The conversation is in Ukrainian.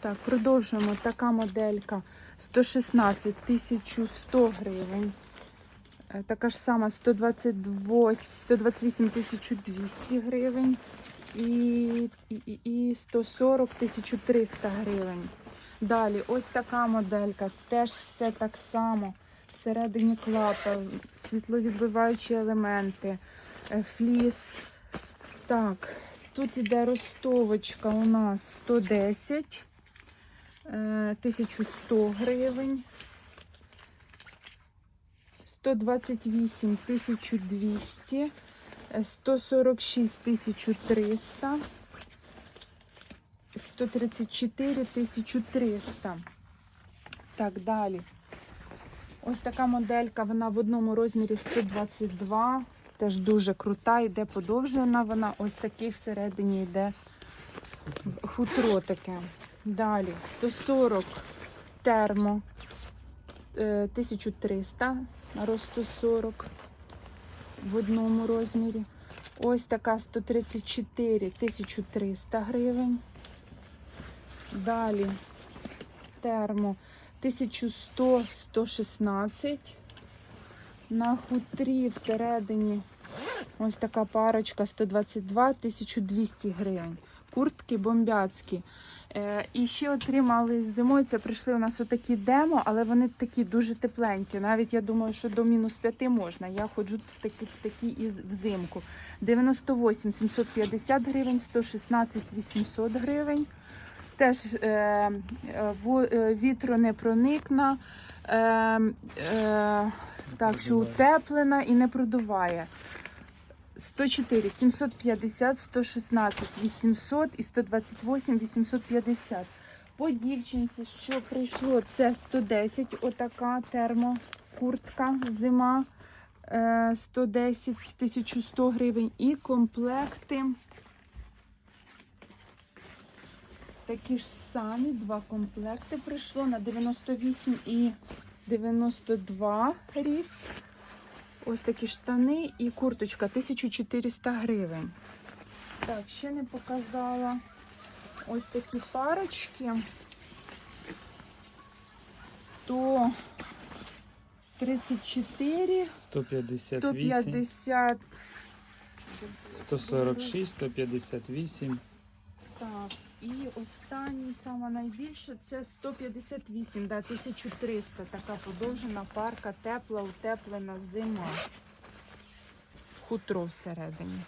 Так, продовжуємо. Така моделька 116 1100 гривень. Е, Така ж сама 122, 128 1200 гривень. І, і, і, і 140 1300 гривень. Далі, ось така моделька. Теж все так само. Всередині клапа, світловідбиваючі елементи, е, фліс. Так, тут іде ростовочка у нас 110, е, 1100 гривень. 128 1200, е, 146 1300, 134 1300. Так, далі. Ось така моделька, вона в одному розмірі 122, теж дуже крута, йде подовжена вона. Ось такий всередині йде хутро таке. Далі 140 термо е, 1300 на рост 140 в одному розмірі. Ось така 134 1300 гривень. Далі термо 1100 116 на хутрі всередині ось така парочка 122 1200 гривень. Куртки бомбяцькі. Е, і ще отримали зимою. Це прийшли у нас отакі демо, але вони такі дуже тепленькі. Навіть я думаю, що до мінус 5 можна. Я ходжу в такі, в такі і взимку. 98 750 гривень, 116 800 гривень. Теж е, е, е, вітру не проникна, е, е, так що утеплена і не продуває. 104, 750, 116, 800 і 128, 850. По дівчинці, що прийшло, це 110, отака термокуртка, зима, е, 110, 1100 гривень і комплекти. Такі ж самі два комплекти прийшло на 98 і 92 ріст. Ось такі штани і курточка 1400 гривень. Так, ще не показала ось такі парочки. 134, 158, 150. 146, 158. Так, останній, саме найбільше, це 158, да, 1300. Така подовжена парка, тепла, утеплена зима. Хутро всередині.